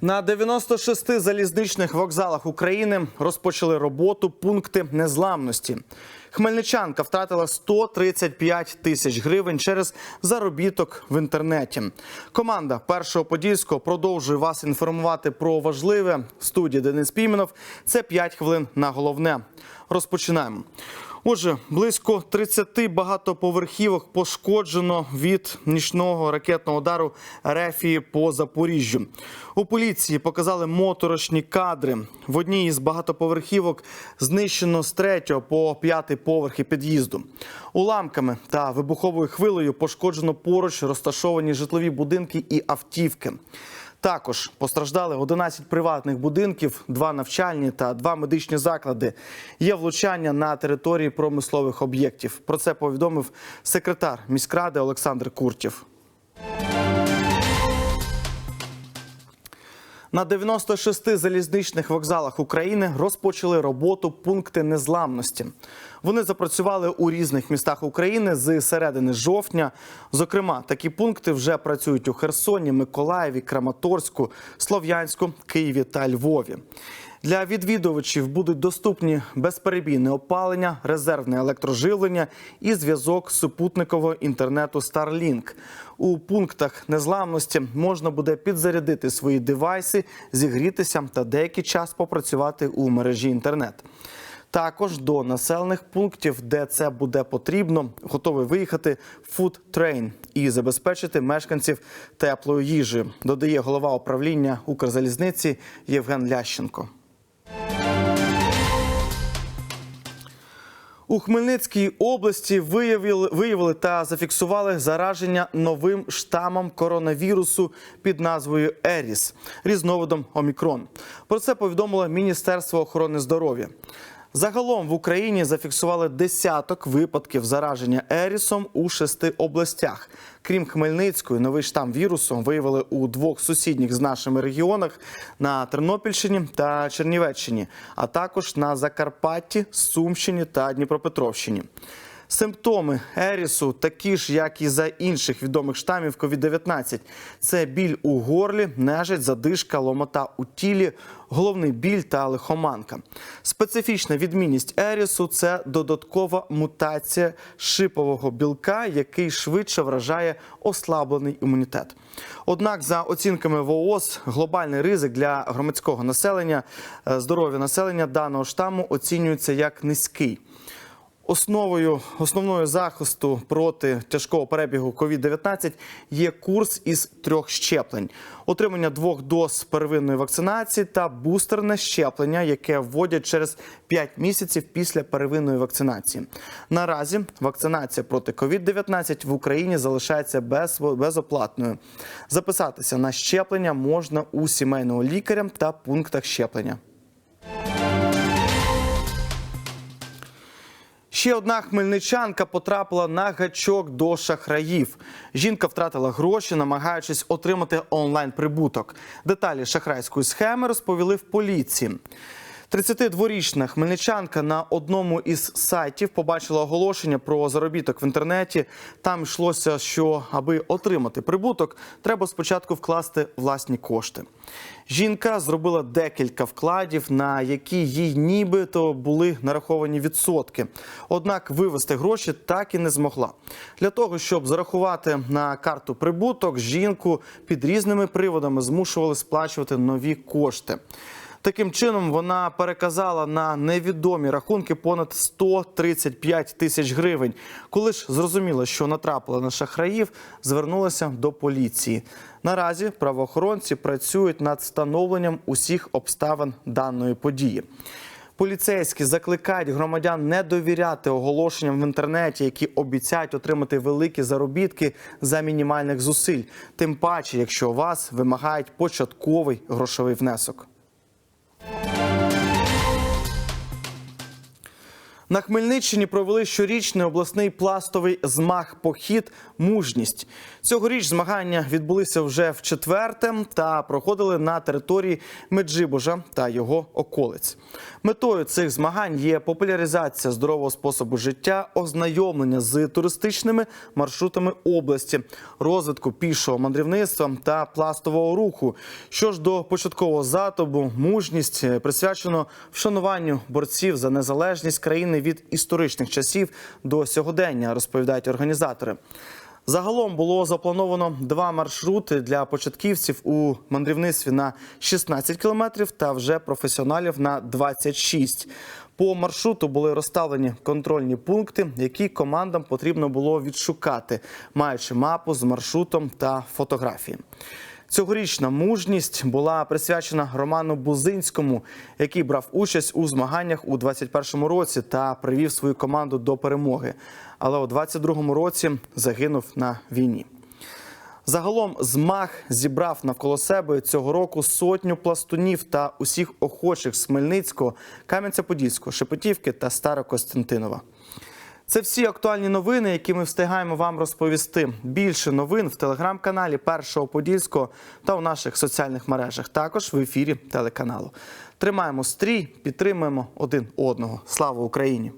На 96 залізничних вокзалах України розпочали роботу пункти незламності. Хмельничанка втратила 135 тисяч гривень через заробіток в інтернеті. Команда першого подільського продовжує вас інформувати про важливе. Студії Денис Піменов. Це 5 хвилин на головне. Розпочинаємо. Отже, близько 30 багатоповерхівок пошкоджено від нічного ракетного удару Рефії по Запоріжжю. У поліції показали моторошні кадри. В одній із багатоповерхівок знищено з 3 по 5 поверхи під'їзду. Уламками та вибуховою хвилею пошкоджено поруч розташовані житлові будинки і автівки. Також постраждали 11 приватних будинків, два навчальні та два медичні заклади. Є влучання на території промислових об'єктів. Про це повідомив секретар міськради Олександр Куртєв. На 96 залізничних вокзалах України розпочали роботу пункти незламності. Вони запрацювали у різних містах України з середини жовтня. Зокрема, такі пункти вже працюють у Херсоні, Миколаєві, Краматорську, Слов'янську, Києві та Львові. Для відвідувачів будуть доступні безперебійне опалення, резервне електроживлення і зв'язок супутникового інтернету Starlink. У пунктах незламності можна буде підзарядити свої девайси, зігрітися та деякий час попрацювати у мережі інтернет. Також до населених пунктів, де це буде потрібно, готовий виїхати Train і забезпечити мешканців теплою їжею, додає голова управління Укрзалізниці Євген Лященко. У Хмельницькій області виявили, виявили та зафіксували зараження новим штамом коронавірусу під назвою Еріс різновидом Омікрон. Про це повідомило Міністерство охорони здоров'я. Загалом в Україні зафіксували десяток випадків зараження Ерісом у шести областях. Крім Хмельницької, новий штам вірусом виявили у двох сусідніх з нашими регіонах на Тернопільщині та Чернівеччині, а також на Закарпатті, Сумщині та Дніпропетровщині. Симптоми ерісу такі ж, як і за інших відомих штамів COVID-19. Це біль у горлі, нежить, задишка, ломота у тілі, головний біль та лихоманка. Специфічна відмінність ерісу це додаткова мутація шипового білка, який швидше вражає ослаблений імунітет. Однак, за оцінками ВООЗ, глобальний ризик для громадського населення, е, здоров'я населення даного штаму оцінюється як низький. Основою основною захисту проти тяжкого перебігу COVID-19 є курс із трьох щеплень: отримання двох доз первинної вакцинації та бустерне щеплення, яке вводять через 5 місяців після первинної вакцинації. Наразі вакцинація проти COVID-19 в Україні залишається без, безоплатною. Записатися на щеплення можна у сімейного лікаря та пунктах щеплення. Ще одна хмельничанка потрапила на гачок до шахраїв. Жінка втратила гроші, намагаючись отримати онлайн прибуток. Деталі шахрайської схеми розповіли в поліції. 32-річна хмельничанка на одному із сайтів побачила оголошення про заробіток в інтернеті. Там йшлося, що аби отримати прибуток, треба спочатку вкласти власні кошти. Жінка зробила декілька вкладів, на які їй нібито були нараховані відсотки. Однак вивести гроші так і не змогла. Для того щоб зарахувати на карту прибуток, жінку під різними приводами змушували сплачувати нові кошти. Таким чином вона переказала на невідомі рахунки понад 135 тисяч гривень. Коли ж зрозуміла, що натрапила на шахраїв, звернулася до поліції. Наразі правоохоронці працюють над встановленням усіх обставин даної події. Поліцейські закликають громадян не довіряти оголошенням в інтернеті, які обіцяють отримати великі заробітки за мінімальних зусиль. Тим паче, якщо вас вимагають початковий грошовий внесок. На Хмельниччині провели щорічний обласний пластовий змаг похід Мужність. Цьогоріч змагання відбулися вже в четверте та проходили на території Меджибожа та його околиць. Метою цих змагань є популяризація здорового способу життя, ознайомлення з туристичними маршрутами області, розвитку пішого мандрівництва та пластового руху. Що ж до початкового затобу, мужність е, присвячено вшануванню борців за незалежність країни від історичних часів до сьогодення, розповідають організатори. Загалом було заплановано два маршрути для початківців у мандрівництві на 16 кілометрів та вже професіоналів на 26. По маршруту були розставлені контрольні пункти, які командам потрібно було відшукати, маючи мапу з маршрутом та фотографії. Цьогорічна мужність була присвячена Роману Бузинському, який брав участь у змаганнях у 21-му році та привів свою команду до перемоги. Але у 22-му році загинув на війні. Загалом змаг зібрав навколо себе цього року сотню пластунів та усіх охочих з Хмельницького, Кам'янця-Подільського, Шепетівки та Старокостянтинова. Це всі актуальні новини, які ми встигаємо вам розповісти. Більше новин в телеграм-каналі Першого Подільського та у наших соціальних мережах. Також в ефірі телеканалу. Тримаємо стрій, підтримуємо один одного. Слава Україні!